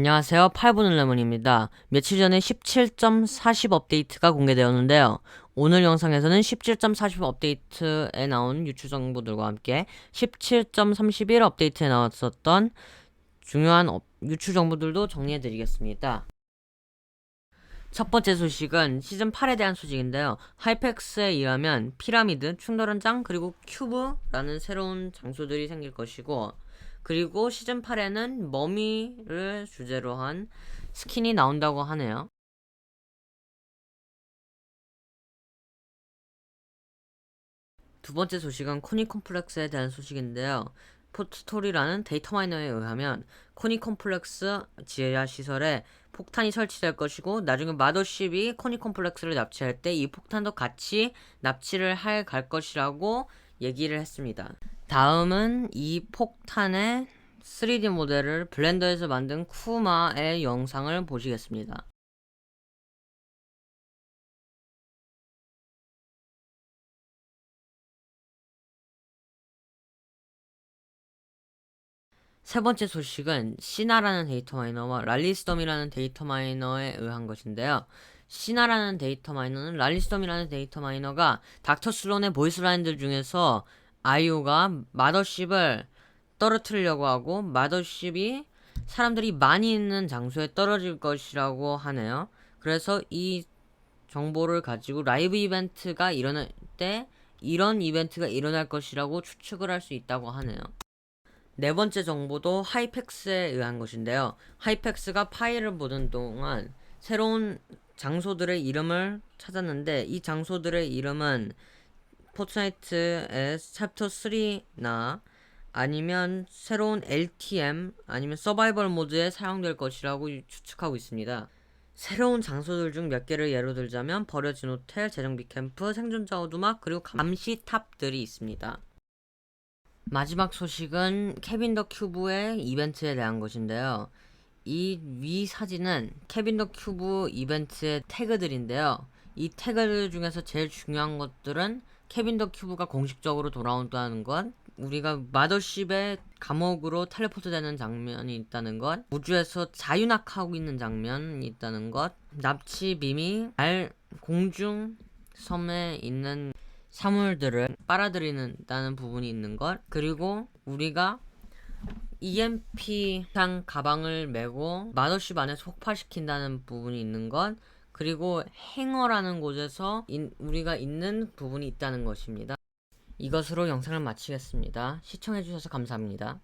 안녕하세요. 8분을 레몬입니다. 며칠 전에 17.40 업데이트가 공개되었는데요. 오늘 영상에서는 17.40 업데이트에 나온 유추 정보들과 함께 17.31 업데이트에 나왔었던 중요한 업- 유추 정보들도 정리해 드리겠습니다. 첫 번째 소식은 시즌 8에 대한 소식인데요. 하이펙스에 의하면 피라미드, 충돌현장, 그리고 큐브라는 새로운 장소들이 생길 것이고 그리고 시즌 8에는 머미를 주제로 한 스킨이 나온다고 하네요. 두 번째 소식은 코니 컴플렉스에 대한 소식인데요. 포트스토리라는 데이터 마이너에 의하면 코니 컴플렉스 지하 시설에 폭탄이 설치될 것이고 나중에 마더십이 코니 컴플렉스를 납치할 때 이 폭탄도 같이 납치를 할 갈 것이라고 얘기를 했습니다. 다음은 이 폭탄의 3D 모델을 블렌더에서 만든 쿠마의 영상을 보시겠습니다. 세 번째 소식은 시나라는 데이터 마이너와 랄리스덤이라는 데이터 마이너에 의한 것인데요. 시나라는 데이터 마이너는 랄리스덤이라는 데이터 마이너가 닥터 슬론의 보이스 라인들 중에서 아이오가 마더십을 떨어뜨리려고 하고 마더십이 사람들이 많이 있는 장소에 떨어질 것이라고 하네요. 그래서 이 정보를 가지고 라이브 이벤트가 일어날 때 이런 이벤트가 일어날 것이라고 추측을 할 수 있다고 하네요. 네 번째 정보도 하이펙스에 의한 것인데요. 하이펙스가 파일을 보는 동안 새로운 장소들의 이름을 찾았는데 이 장소들의 이름은 포트나이트의 챕터 3나 아니면 새로운 LTM 아니면 서바이벌 모드에 사용될 것이라고 추측하고 있습니다. 새로운 장소들 중 몇 개를 예로 들자면 버려진 호텔, 재정비 캠프, 생존자 오두막 그리고 감시 탑들이 있습니다. 마지막 소식은 케빈 더 큐브의 이벤트에 대한 것인데요. 이 위 사진은 케빈 더 큐브 이벤트의 태그들인데요. 이 태그들 중에서 제일 중요한 것들은 케빈 더 큐브가 공식적으로 돌아온다는 것, 우리가 마더십의 감옥으로 텔레포트 되는 장면이 있다는 것, 우주에서 자유낙하고 있는 장면이 있다는 것, 납치 빔이 달 공중 섬에 있는 사물들을 빨아들이는다는 부분이 있는 것 그리고 우리가 EMP상 가방을 메고 마더십 안에 폭파시킨다는 부분이 있는 것 그리고 행어라는 곳에서 인- 우리가 있는 부분이 있다는 것입니다. 이것으로 영상을 마치겠습니다. 시청해주셔서 감사합니다.